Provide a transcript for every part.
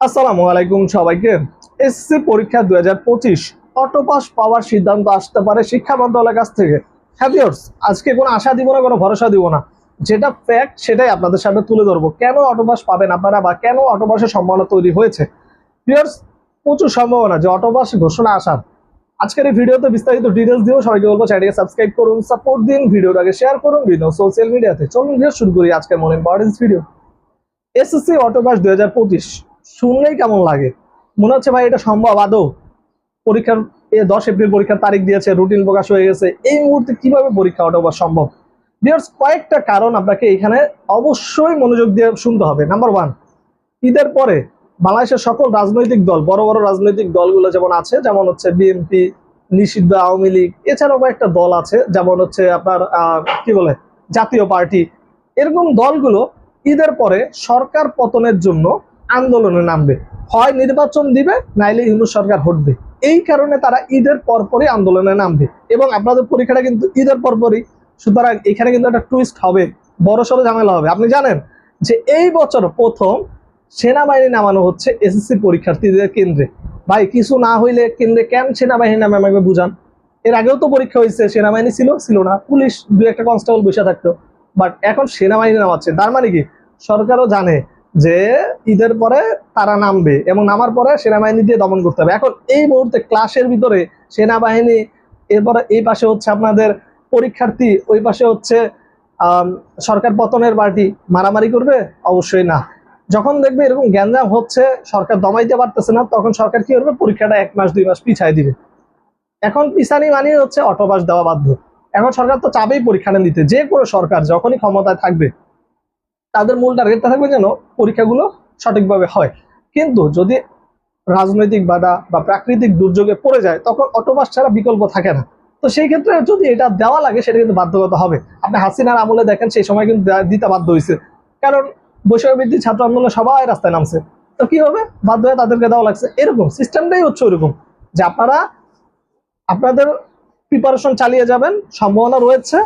আসসালামু আলাইকুম সবাইকে। এসএসসি পরীক্ষা দুই হাজার পঁচিশ অটোপাস পাওয়ার সিদ্ধান্ত আসতে পারে শিক্ষা মন্ত্রণালয়ের কাছ থেকে। হ্যাভিয়ার্স আজকে কোনো আশা দিব না, কোনো ভরসা দিব না। যেটা ফ্যাক্ট সেটাই আপনাদের সামনে তুলে ধরবো। কেন অটোপাস পাবেন আপনারা বা কেন অটোপাসের সম্ভাবনা তৈরি হয়েছে? ভিউয়ার্স প্রচুর সম্ভাবনা যে অটোপাস ঘোষণা আসার। আজকের এই ভিডিওতে বিস্তারিত ডিটেলস দিও সবাইকে বলব চ্যানেলকে সাবস্ক্রাইব করুন সাপোর্ট দিন, ভিডিওটাকে শেয়ার করুন বিভিন্ন সোশ্যাল মিডিয়াতে চলুন ভিডিও শুরু করি আজকের মনে ইম্পর্টেন্স ভিডিও এসএসসি অটোপাস দুই হাজার পঁচিশ শুনলেই কেমন লাগে? মনে হচ্ছে ভাই এটা সম্ভব আদৌ? পরীক্ষার দশ এপ্রিল পরীক্ষার তারিখ দিয়েছে রুটিন প্রকাশ হয়ে গেছে। এই মুহূর্তে কীভাবে পরীক্ষা অটোপাস সম্ভব? বিয়ার্স কয়েকটা কারণ আপনাকে এখানে অবশ্যই মনোযোগ দিয়ে শুনতে হবে। নাম্বার ওয়ান ঈদের পরে বাংলাদেশের সকল রাজনৈতিক দল, বড় বড় রাজনৈতিক দলগুলো যেমন আছে, যেমন হচ্ছে বিএনপি নিষিদ্ধ আওয়ামী লীগ, এছাড়াও কয়েকটা দল আছে, যেমন হচ্ছে আপনার কি বলে, জাতীয় পার্টি। এরকম দলগুলো ঈদের পরে সরকার পতনের জন্য আন্দোলনে নামবে। হয় নির্বাচন দিবে, নাইলে ইউনুস সরকার হটবে। এই কারণে তারা ঈদের পরপরই আন্দোলনে নামবে। এবং আপনাদের পরীক্ষাটা কিন্তু ঈদের পরপরই। সুতরাং এখানে কিন্তু একটা টুইস্ট হবে, বড় সড়ো ঝামেলা হবে। আপনি জানেন যে এই বছর প্রথম সেনাবাহিনী নামানো হচ্ছে এসএসসি পরীক্ষার্থীদের কেন্দ্রে। ভাই, কিছু না হইলে কেন্দ্রে কেন সেনাবাহিনী নামে আমাকে বুঝান? এর আগেও তো পরীক্ষা হয়েছে, সেনাবাহিনী ছিল ছিল না। পুলিশ দু একটা কনস্টেবল বসে থাকতো। বাট এখন সেনাবাহিনী নামাচ্ছে। তার মানে কি? সরকারও জানে যে ঈদের পরে তারা নামবে এবং নামার পরে সেনাবাহিনী দিয়ে দমন করতে হবে। এখন এই মুহূর্তে ক্লাসের ভিতরে সেনাবাহিনী, এরপরে এই পাশে হচ্ছে আপনাদের পরীক্ষার্থী, ওই পাশে হচ্ছে সরকার পতনের পার্টি, মারামারি করবে? অবশ্যই না। যখন দেখবে এরকম গ্যাঞ্জাম হচ্ছে, সরকার দমাইতে পারতেছে না, তখন সরকার কি করবে? পরীক্ষাটা এক মাস, দুই মাস পিছায় দিবে। এখন পিছানি মানিয়ে হচ্ছে অটোপাস দেওয়া বাধ্য। এখন সরকার তো চাবেই পরীক্ষাটা নিতে। যে কোনো সরকার যখনই ক্ষমতায় থাকবে তাদের মূল টার্গেটটা থাকবে যেন পরীক্ষাগুলো সঠিকভাবে হয়। কিন্তু যদি রাজনৈতিক বাধা বা প্রাকৃতিক দুর্যোগে পড়ে যায়, তখন অটোপাস ছাড়া বিকল্প থাকে না। তো সেই ক্ষেত্রে যদি এটা দেওয়া লাগে, সেটা কিন্তু বাধ্যগত হবে। আপনি হাসিনার আমলে দেখেন, সেই সময় কিন্তু দিতে বাধ্য হয়েছে কারণ বৈষম্য বৃদ্ধি, ছাত্র আন্দোলন সবাই রাস্তায় নামছে। তো কি হবে? বাধ্য হয়ে তাদেরকে দেওয়া লাগছে। এরকম সিস্টেমটাই হচ্ছে ওরকম যে আপনারা, আপনাদের প্রিপারেশন চালিয়ে যাবেন, সম্ভাবনা রয়েছে।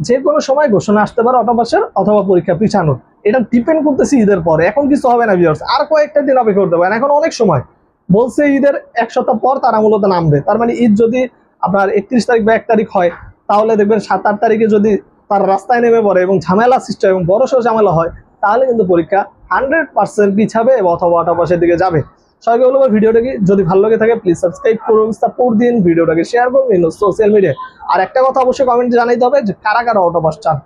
যে কোনো সময় ঘোষণা আসতে পারে অটোপাসের অথবা পরীক্ষা পিছানোর। এটা ডিপেন্ড করতেছে ঈদের পরে। এখন কিছু হবে না ভিউয়ার্স আর কয়েকটা দিন অপেক্ষা করতে পারেন এখন অনেক সময় বলছে ঈদের এক সপ্তাহ পর তারা মূলত নামবে। তার মানে ঈদ যদি আপনার একত্রিশ তারিখ বা এক তারিখ হয়, তাহলে দেখবেন সাত আট তারিখে যদি তার রাস্তায় নেমে পড়ে এবং ঝামেলা সৃষ্টি হয় এবং বড় সড়ো ঝামেলা হয়, তাহলে কিন্তু পরীক্ষা হান্ড্রেড পার্সেন্ট পিছাবে অথবা অটোপাসের দিকে যাবে। সবাইকে বলব ভিডিওটাকে যদি ভালো লাগে থাকে প্লিজ সাবস্ক্রাইব করুন। সাপোর্ট দিন, ভিডিওটাকে শেয়ার করুন। সোশ্যাল মিডিয়ায় আর একটা কথা অবশ্যই কমেন্টে জানাইতে হবে যে কারা কারা অটোপাস চান।